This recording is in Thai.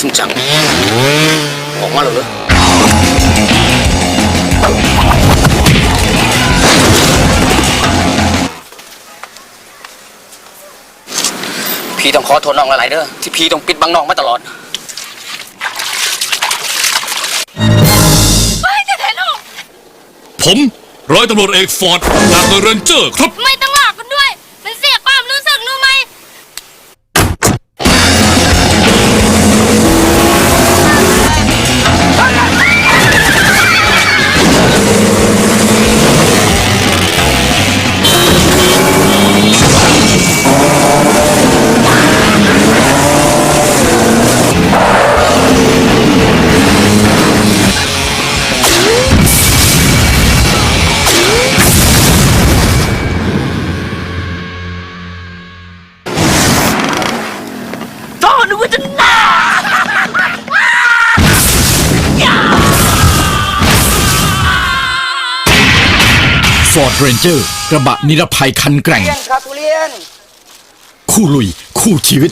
จริงจังออกมาแล้วเหรอพี่ต้องขอโทษน้องหลายๆเด้อที่พี่ต้องปิดบังน้องมาตลอดไม่จะเห็นลูกผมร้อยตำรวจเอกฟอร์ดจากหน่วยเรนเจอร์ครับ ไม่ต้อง ฟอร์ดเรนเจอร์กระบะนิรภัยคันแกร่งครับทุเรียน คู่ลุย คู่ชีวิต